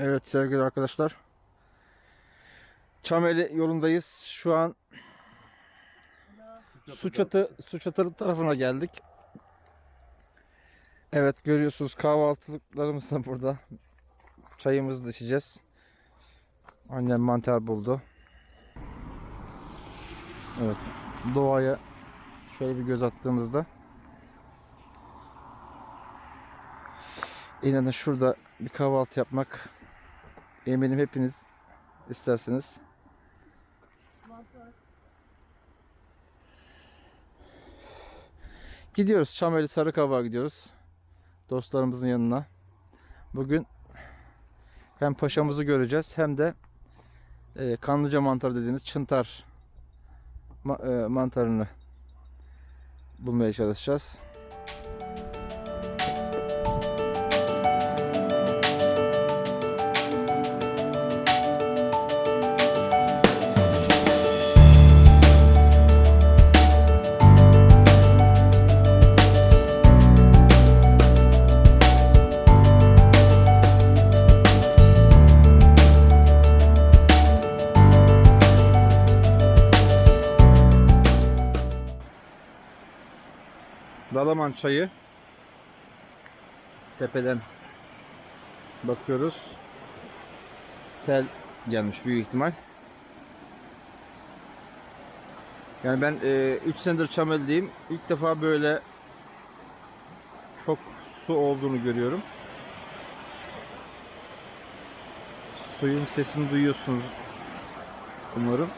Evet sevgili arkadaşlar. Çameli yolundayız. Şu an Suçatı Suçatı tarafına geldik. Evet görüyorsunuz kahvaltılıklarımız da burada. Çayımızı da içeceğiz. Annem mantar buldu. Evet. Doğaya şöyle bir göz attığımızda İnanın şurada bir kahvaltı yapmak eminim hepiniz istersiniz. Gidiyoruz. Çameli Sarıkavak'a gidiyoruz. Dostlarımızın yanına. Bugün hem paşamızı göreceğiz hem de e, kanlıca mantarı dediğimiz çıntar ma- e, mantarını bulmaya çalışacağız. Dalaman çayı tepeden bakıyoruz. Sel gelmiş büyük ihtimal. Yani ben 3 senedir Çamel'deyim. İlk defa böyle çok su olduğunu görüyorum. Suyun sesini duyuyorsunuz umarım.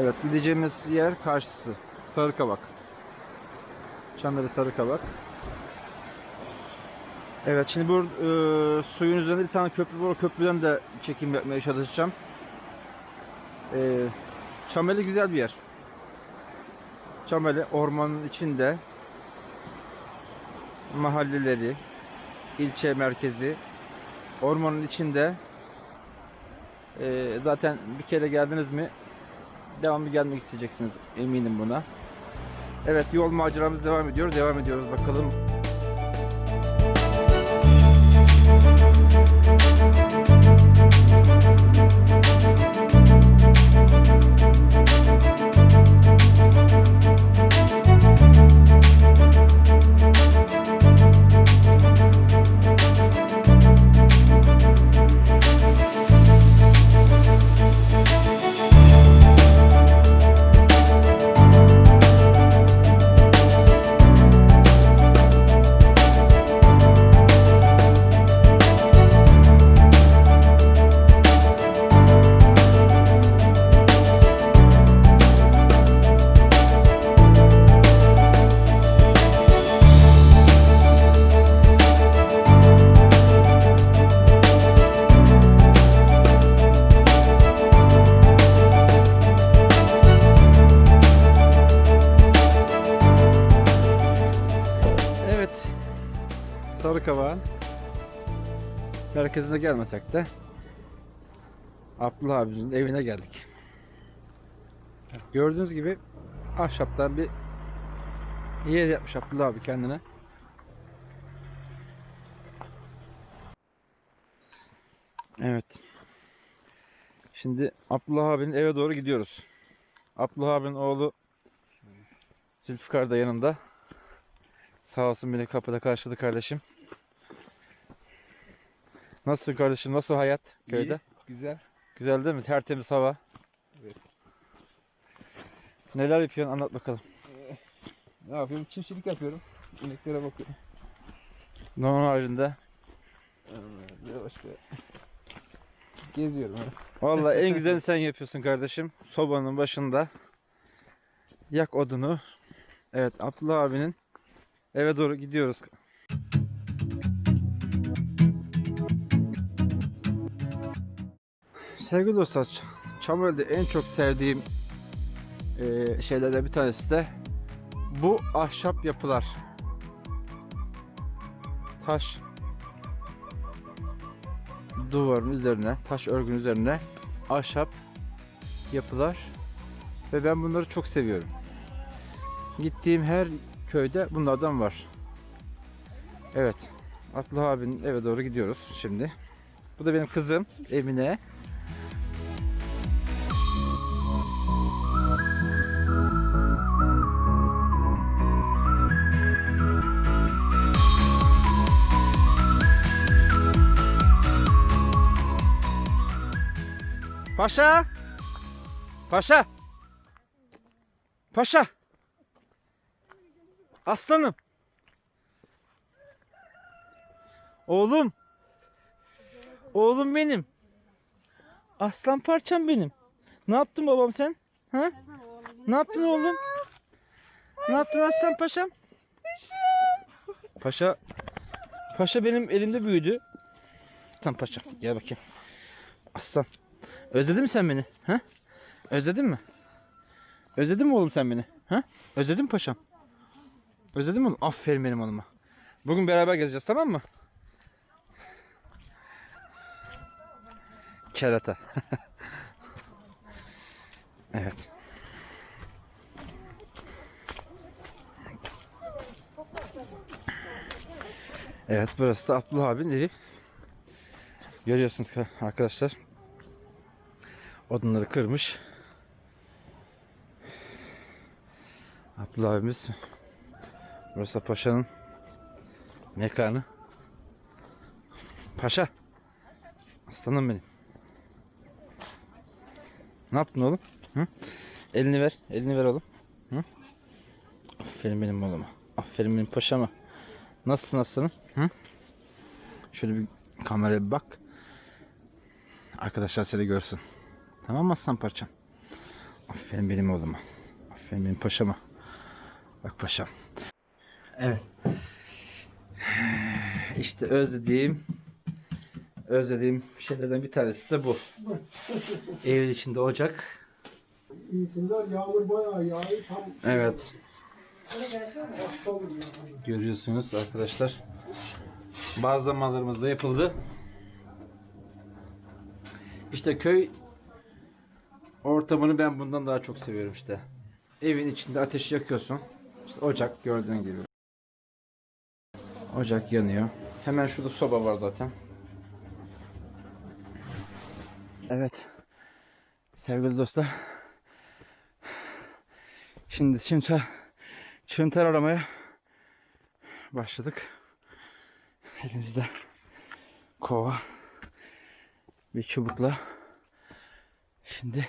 Evet gideceğimiz yer karşısı. Sarıkabak. Çamları Sarıkabak. Evet şimdi bu e, suyun üzerinde bir tane köprü var. Köprüden de çekim yapmaya çalışacağım. E, Çameli güzel bir yer. Çameli ormanın içinde mahalleleri, ilçe merkezi, ormanın içinde e, zaten bir kere geldiniz mi devamlı gelmek isteyeceksiniz eminim buna. Evet yol maceramız devam ediyor. Devam ediyoruz bakalım. Merkezine gelmesek de Abdullah abimizin evine geldik. Gördüğünüz gibi ahşaptan bir yer yapmış Abdullah abi kendine. Evet. Şimdi Abdullah abinin eve doğru gidiyoruz. Abdullah abinin oğlu Zülfikar da yanında. Sağ olsun beni kapıda karşıladı kardeşim. Nasılsın kardeşim? Nasıl hayat köyde? İyi, güzel. Güzel değil mi? Tertemiz hava. Evet. Neler yapıyorsun? Anlat bakalım. Ne yapıyorum? Çiftçilik yapıyorum. İneklere bakıyorum. Normal haricinde. Ee, Yavaş yavaş. Geziyorum. Vallahi en güzelini sen yapıyorsun kardeşim. Sobanın başında. Yak odunu. Evet Abdullah abinin eve doğru gidiyoruz. Sevgili dostlar, Çamöl'de en çok sevdiğim eee, şeylerden bir tanesi de bu ahşap yapılar. Taş duvarın üzerine, taş örgünün üzerine ahşap yapılar ve ben bunları çok seviyorum. Gittiğim her köyde bunlardan var. Evet. Abdullah abinin eve doğru gidiyoruz şimdi. Bu da benim kızım Emine. Paşa! Paşa! Paşa! Aslanım! Oğlum! Oğlum benim! Aslan parçam benim. Ne yaptın babam sen? Ha? Ne yaptın oğlum? Ne yaptın aslan paşam? Paşa Paşa benim elimde büyüdü. Aslan paşa gel bakayım. Aslan. Özledin mi sen beni? Ha? Özledin mi? Özledin mi oğlum sen beni? Ha? Özledin mi paşam? Özledin mi oğlum? Aferin benim oğluma. Bugün beraber gezeceğiz tamam mı? Kerata. evet. Evet burası da Abdullah abinin evi. Görüyorsunuz ka- arkadaşlar. Odunları kırmış. Abdullah abimiz. Burası paşanın mekanı. Paşa. Aslanım benim. Ne yaptın oğlum? Hı? Elini ver. Elini ver oğlum. Hı? Aferin benim oğluma. Aferin benim paşama. Nasılsın aslanım? Hı? Şöyle bir kameraya bir bak. Arkadaşlar seni görsün. Tamam mı aslan parçam? Aferin benim oğluma. Aferin benim paşama. Bak paşam. Evet. İşte özlediğim özlediğim şeylerden bir tanesi de bu. Evin içinde ocak. İyisinden yağmur bayağı yağıyor tam Evet. Görüyorsunuz arkadaşlar. Bazı zamanlarımızda yapıldı. İşte köy ortamını ben bundan daha çok seviyorum işte. Evin içinde ateş yakıyorsun. İşte ocak gördüğün gibi. Ocak yanıyor. Hemen şurada soba var zaten. Evet. Sevgili dostlar. Şimdi çıntar, çıntar aramaya başladık. Elimizde kova bir çubukla şimdi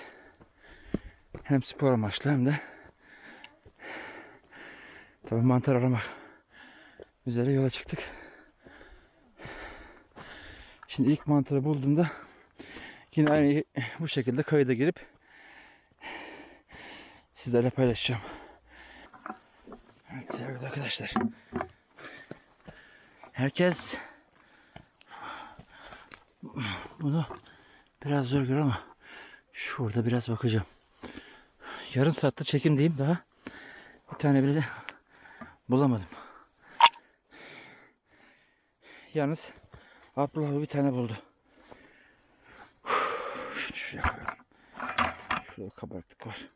hem spor amaçlı hem de tabi mantar aramak üzere yola çıktık. Şimdi ilk mantarı bulduğumda yine aynı bu şekilde kayıda girip sizlerle paylaşacağım. Evet sevgili arkadaşlar. Herkes bunu biraz zor görüyor ama şurada biraz bakacağım. Yarım saatte çekimdeyim daha. Bir tane bile bulamadım. Yalnız Abdullah bir tane buldu. Şunu şuraya koyalım. Şurada kabarıklık var.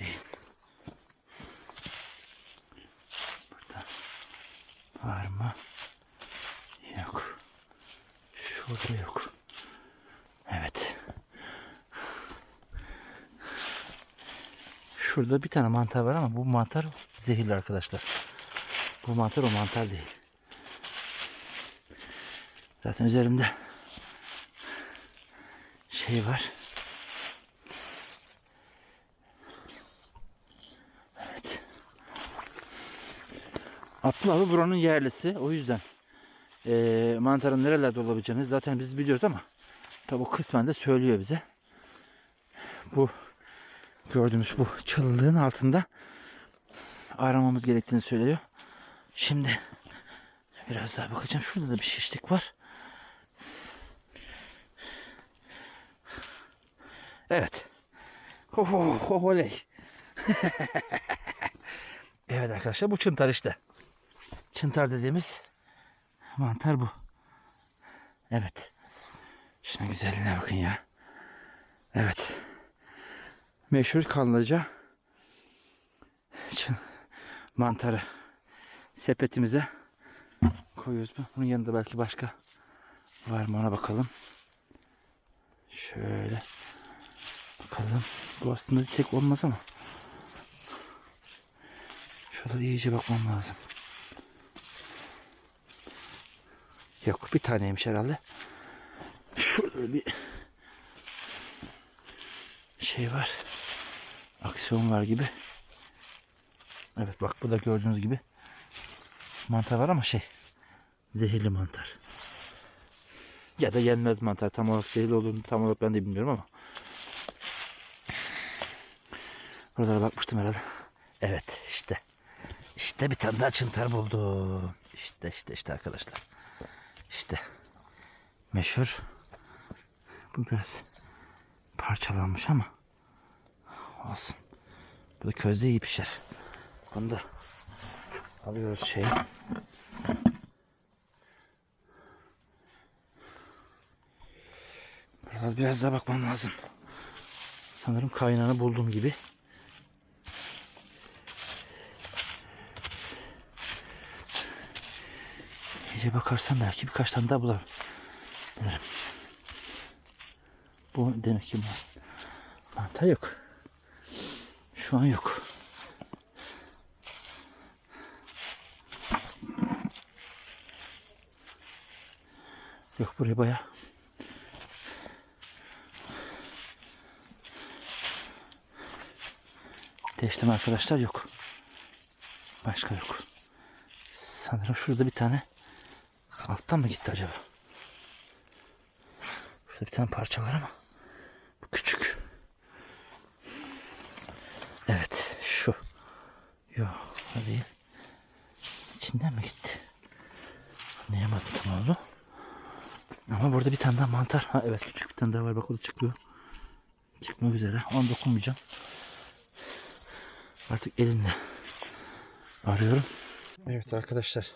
Değil. Burada var mı? Yok. Şurada yok. Evet. Şurada bir tane mantar var ama bu mantar zehirli arkadaşlar. Bu mantar o mantar değil. Zaten üzerinde şey var. Evet. Abdullah abi buranın yerlisi. O yüzden eee mantarın nerelerde olabileceğini zaten biz biliyoruz ama tabi kısmen de söylüyor bize. Bu gördüğümüz bu çalılığın altında aramamız gerektiğini söylüyor. Şimdi biraz daha bakacağım. Şurada da bir şişlik var. Evet. Ho ho ho oley. evet arkadaşlar bu çıntar işte. Çıntar dediğimiz mantar bu. Evet. Şuna güzelliğine bakın ya. Evet. Meşhur kanlıca mantarı sepetimize koyuyoruz. Bunun yanında belki başka var mı ona bakalım. Şöyle bakalım. Bu aslında tek olmaz ama. Şöyle iyice bakmam lazım. Yok bir taneymiş herhalde. Şurada bir şey var. Aksiyon var gibi. Evet bak burada gördüğünüz gibi mantar var ama şey zehirli mantar. Ya da yenmez mantar. Tam olarak zehirli olduğunu tam olarak ben de bilmiyorum ama. Buralara bakmıştım herhalde. Evet işte. İşte bir tane daha çıntar buldum. İşte işte işte arkadaşlar. İşte. Meşhur. Bu biraz parçalanmış ama olsun. Bu da közde iyi pişer. Bunu da alıyoruz şey. Biraz, biraz daha bakmam lazım. Sanırım kaynağını buldum gibi. İyice bakarsam belki birkaç tane daha bularım. Bu demek ki man- mantar yok. Şu an yok. Yok buraya baya. Değiştim arkadaşlar yok. Başka yok. Sanırım şurada bir tane alttan mı gitti acaba? Şurada bir tane parça var ama bu küçük. Evet şu. Değil. İçinden mi gitti? Anlayamadım tam oldu. Ama burada bir tane daha mantar. Ha evet küçük bir tane daha var. Bak o da çıkıyor. Çıkmak üzere. Ona dokunmayacağım. Artık elimle arıyorum. Evet arkadaşlar.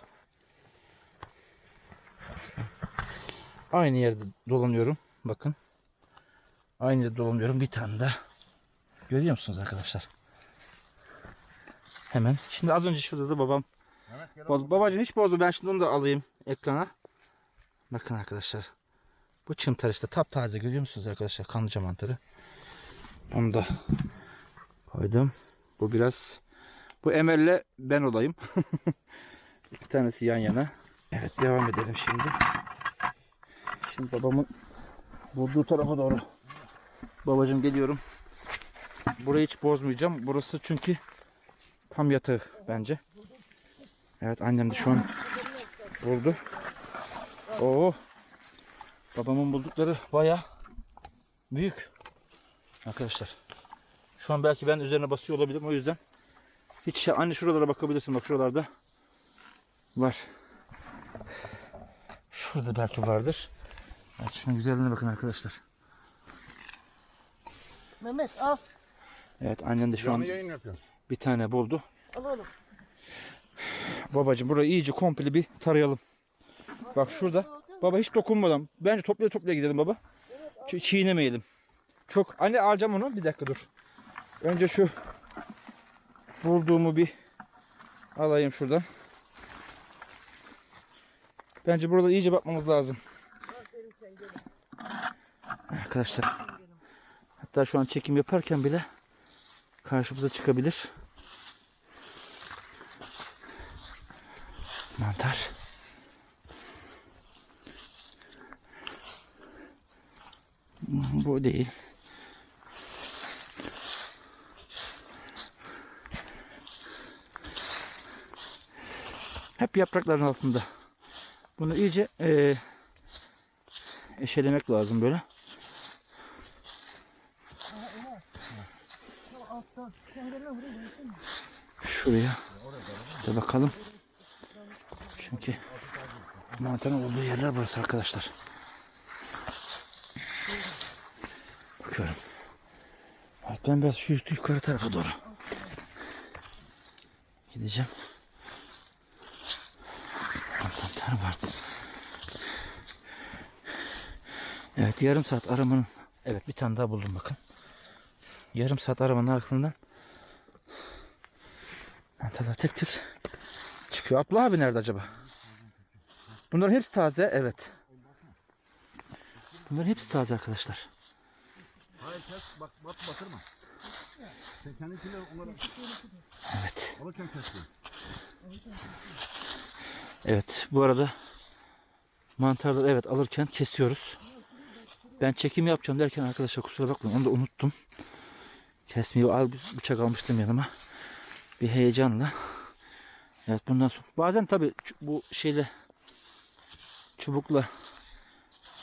Aynı yerde dolanıyorum. Bakın. Aynı yerde dolanıyorum. Bir tane daha. Görüyor musunuz arkadaşlar? Hemen. Şimdi az önce şurada da babam Boz, babacığım hiç bozdu. Ben şimdi onu da alayım ekrana. Bakın arkadaşlar. Bu çıntar işte taptaze görüyor musunuz arkadaşlar? Kanlıca mantarı. Onu da koydum. Bu biraz bu Emel'le ben olayım. İki tanesi yan yana. Evet devam edelim şimdi. Şimdi babamın bulduğu tarafa doğru. Babacığım geliyorum. Burayı hiç bozmayacağım. Burası çünkü tam yatağı bence. Evet annem de şu an buldu. Oo. Babamın buldukları baya büyük. Arkadaşlar. Şu an belki ben üzerine basıyor olabilirim o yüzden. Hiç şey, anne şuralara bakabilirsin bak şuralarda. Var. Şurada belki vardır. Evet, şunun güzelliğine bakın arkadaşlar. Mehmet al. Evet annem de şu an yayın yapıyorum. Bir tane buldu. Al oğlum. Babacım burayı iyice komple bir tarayalım. Bak şurada. Baba hiç dokunmadan. Bence toplaya toplaya gidelim baba. Ç- çiğnemeyelim. Çok. Anne alacağım onu. Bir dakika dur. Önce şu bulduğumu bir alayım şuradan. Bence burada iyice bakmamız lazım. Arkadaşlar. Hatta şu an çekim yaparken bile karşımıza çıkabilir. Mantar. Bu değil. Hep yaprakların altında. Bunu iyice eee, eşelemek lazım böyle. Alttan. Sen gel lan buraya gelsene. Şuraya da bakalım. Çünkü mantarın olduğu yerler burası arkadaşlar. Bakıyorum. Ben biraz şu yukarı tarafa doğru gideceğim. Mantar var. Evet yarım saat aramanın evet bir tane daha buldum bakın. Yarım saat aramanın arkasından Mantarlar tek tek çıkıyor. Abla abi nerede acaba? Bunların hepsi taze, evet. Bunların hepsi taze arkadaşlar. Hayır kes bak bat batırma. Sen kendinkileri onları Evet. alırken kestin. Evet. Bu arada mantarları evet alırken kesiyoruz. Ben çekim yapacağım derken arkadaşlar kusura bakmayın onu da unuttum. Kesmeyi al bıçak almıştım yanıma. Bir heyecanla. Evet bundan sonra bazen tabi bu şeyle çubukla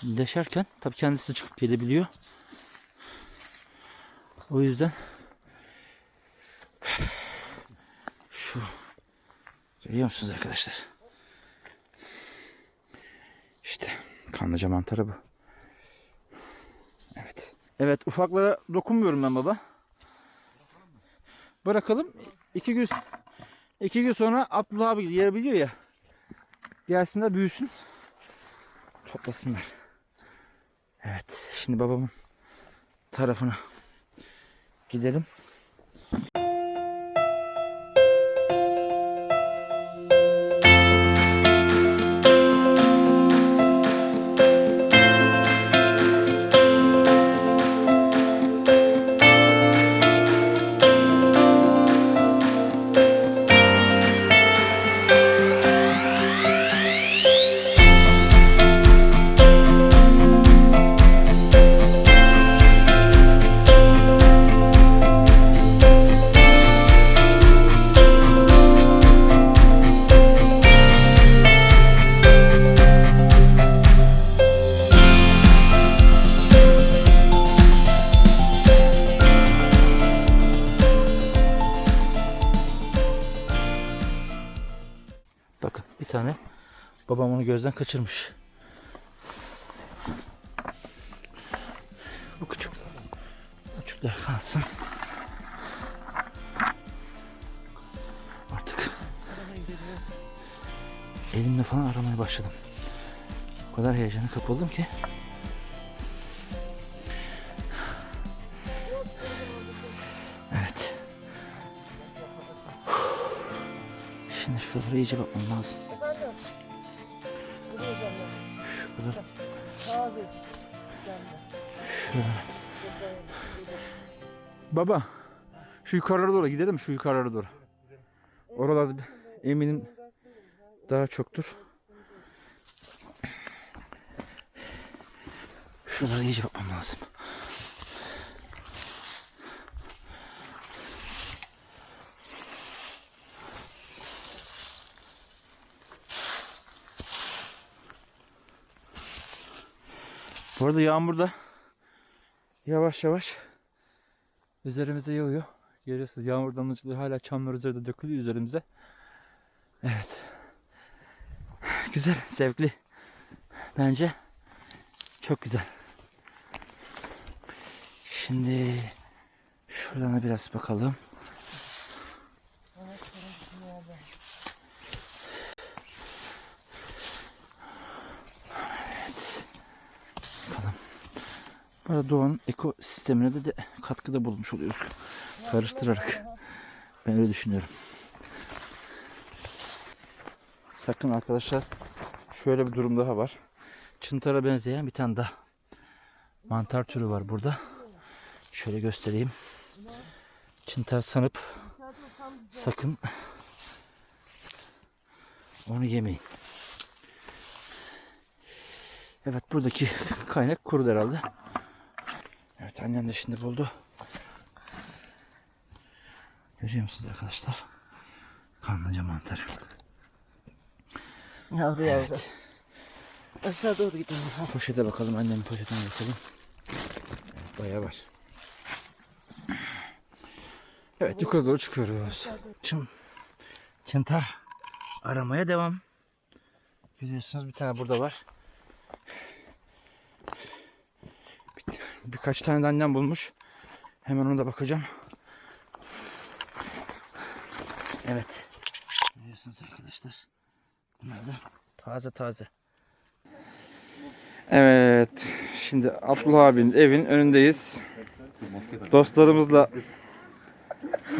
deşerken tabi kendisi çıkıp gelebiliyor. O yüzden şu görüyor musunuz arkadaşlar? İşte kanlıca mantarı bu. Evet. Evet ufaklara dokunmuyorum ben baba. Bırakalım. İki gün iki gün sonra Abdullah abi yer biliyor ya. Gelsinler büyüsün. Toplasınlar. Evet. Şimdi babamın tarafına gidelim. Babam onu gözden kaçırmış. Bu küçük küçükler kalsın. Artık elimle falan aramaya başladım. O kadar heyecana kapıldım ki. Evet. Şimdi şuralara iyice bakmam lazım. Baba, şu yukarılara doğru gidelim şu yukarılara doğru. Oralarda eminim daha çoktur. Şuralara iyice bakmam lazım. Bu arada yağmur da yavaş yavaş üzerimize yağıyor. Görüyorsunuz yağmur damlacıkları hala çamlar üzerinde dökülüyor üzerimize. Evet. Güzel, zevkli. Bence çok güzel. Şimdi şuradan da biraz. Bakalım. Arada doğanın ekosistemine de, de katkıda bulmuş oluyoruz. Karıştırarak. Ben öyle düşünüyorum. Sakın arkadaşlar şöyle bir durum daha var. Çıntara benzeyen bir tane daha mantar türü var burada. Şöyle göstereyim. Çıntar sanıp sakın onu yemeyin. Evet buradaki kaynak kurudu herhalde. Evet annem de şimdi buldu. Görüyor musunuz arkadaşlar? Kanlıca mantarı. Yavru yavru. Aşağı doğru gidelim. Poşete bakalım annemin poşetine bakalım. Evet, bayağı var. Evet yukarı doğru çıkıyoruz. Çın, çıntar aramaya devam. Biliyorsunuz bir tane burada var. Birkaç tane de annem bulmuş. Hemen ona da bakacağım. Evet. Biliyorsunuz arkadaşlar. Bunlar da taze taze. Evet. Şimdi Abdullah abinin evin önündeyiz. Dostlarımızla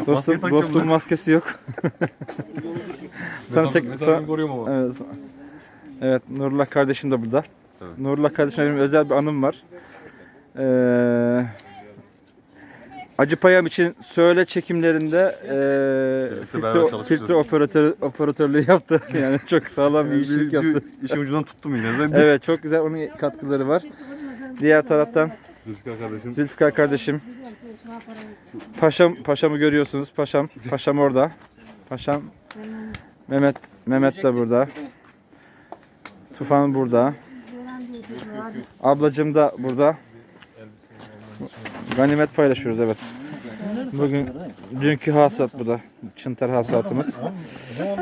Dostum, dostum maskesi yok. sen tek sen, koruyorum ama. evet, Evet Nurullah kardeşim de burada. Evet. Nurullah kardeşimle benim özel bir anım var. Ee, Acıpayam için söyle çekimlerinde beraber filtre, filtre operatörü, operatörlüğü yaptı. Yani çok sağlam bir işçilik yaptı. işin ucundan tuttum yine. Ben Evet çok güzel onun katkıları var. Diğer taraftan Zülfikar kardeşim. Zülfikar kardeşim. Paşam paşamı görüyorsunuz. Paşam paşam orada. Paşam Mehmet Mehmet de burada. Tufan burada. Ablacım da burada. Ganimet paylaşıyoruz evet. Bugün dünkü hasat bu da. Çıntar hasatımız.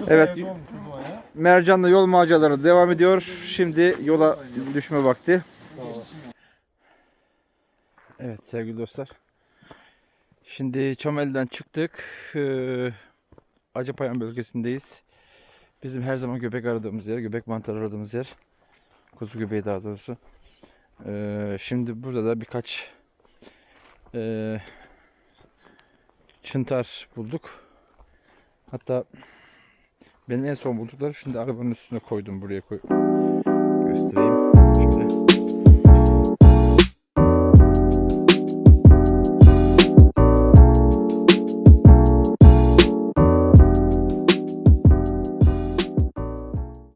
Evet. Mercan'la yol maceraları devam ediyor. Şimdi yola düşme vakti. Evet sevgili dostlar. Şimdi Çamel'den çıktık. Ee, bölgesindeyiz. Bizim her zaman göbek aradığımız yer, göbek mantarı aradığımız yer. Kuzu göbeği daha doğrusu. Ee, şimdi burada da birkaç ee, çıntar bulduk. Hatta benim en son bulduklarım şimdi arabanın üstüne koydum buraya koy.